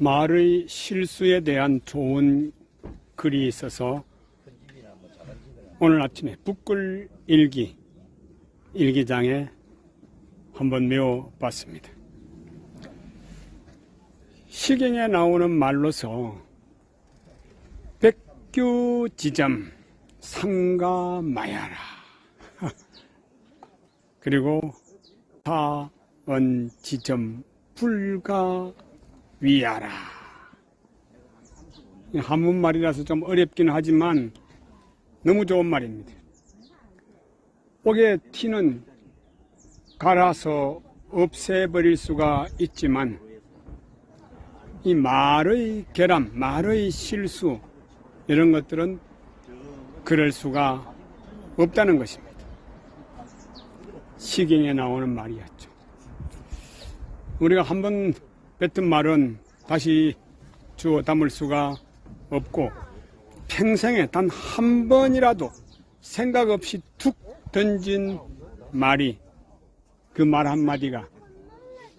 말의 실수에 대한 좋은 글이 있어서 오늘 아침에 북글 일기 일기장에 한번 메워봤습니다. 시경에 나오는 말로서 백규지점 상가마야라 그리고 사언지점 불가 위하라 한문말이라서 좀 어렵긴 하지만 너무 좋은 말입니다. 옥의 티는 갈아서 없애버릴 수가 있지만 이 말의 결함, 말의 실수 이런 것들은 그럴 수가 없다는 것입니다. 시경에 나오는 말이었죠. 우리가 한번 뱉은 말은 다시 주워 담을 수가 없고 평생에 단 한 번이라도 생각 없이 툭 던진 말이 그 말 한마디가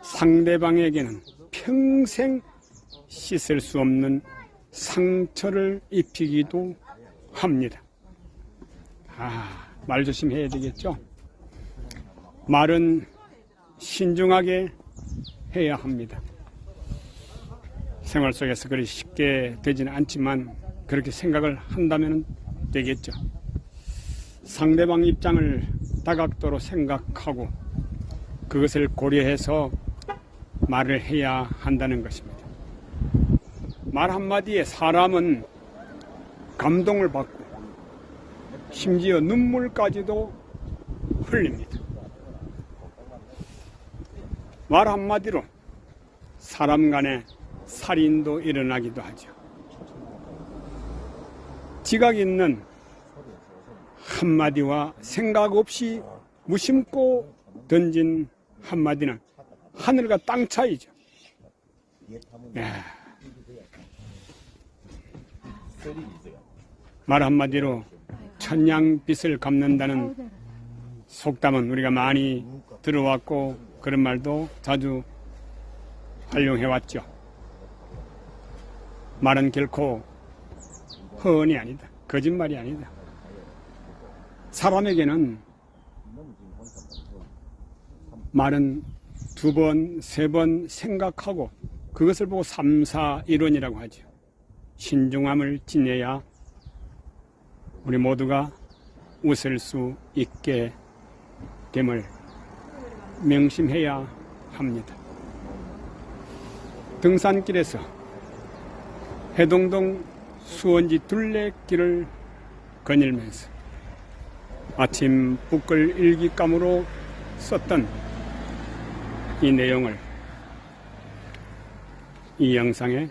상대방에게는 평생 씻을 수 없는 상처를 입히기도 합니다. 아, 말 조심해야 되겠죠? 말은 신중하게 해야 합니다. 생활 속에서 그리 쉽게 되지는 않지만 그렇게 생각을 한다면 되겠죠. 상대방 입장을 다각도로 생각하고 그것을 고려해서 말을 해야 한다는 것입니다. 말 한마디에 사람은 감동을 받고 심지어 눈물까지도 흘립니다. 말 한마디로 사람 간의 살인도 일어나기도 하죠. 지각 있는 한마디와 생각 없이 무심코 던진 한마디는 하늘과 땅 차이죠. 야. 말 한마디로 천냥빚을 갚는다는 속담은 우리가 많이 들어왔고 그런 말도 자주 활용해왔죠. 말은 결코 허언이 아니다. 거짓말이 아니다. 사람에게는 말은 두 번, 세 번 생각하고 그것을 보고 삼사 이론이라고 하죠. 신중함을 지녀야 우리 모두가 웃을 수 있게 됨을 명심해야 합니다. 등산길에서 해동동 수원지 둘레길을 거닐면서 아침 북글 일기감으로 썼던 이 내용을 이 영상에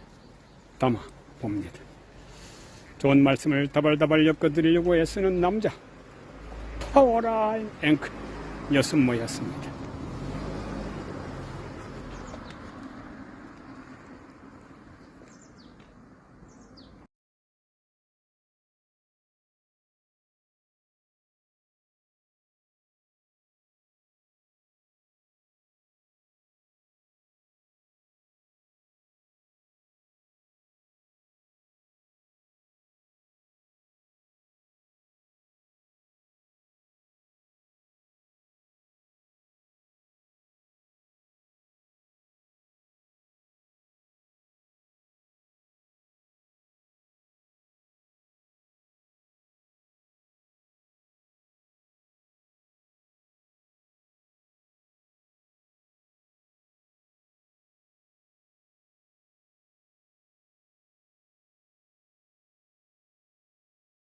담아 봅니다. 좋은 말씀을 다발다발 엮어드리려고 애쓰는 남자 파워라인 앵크 여순모였습니다.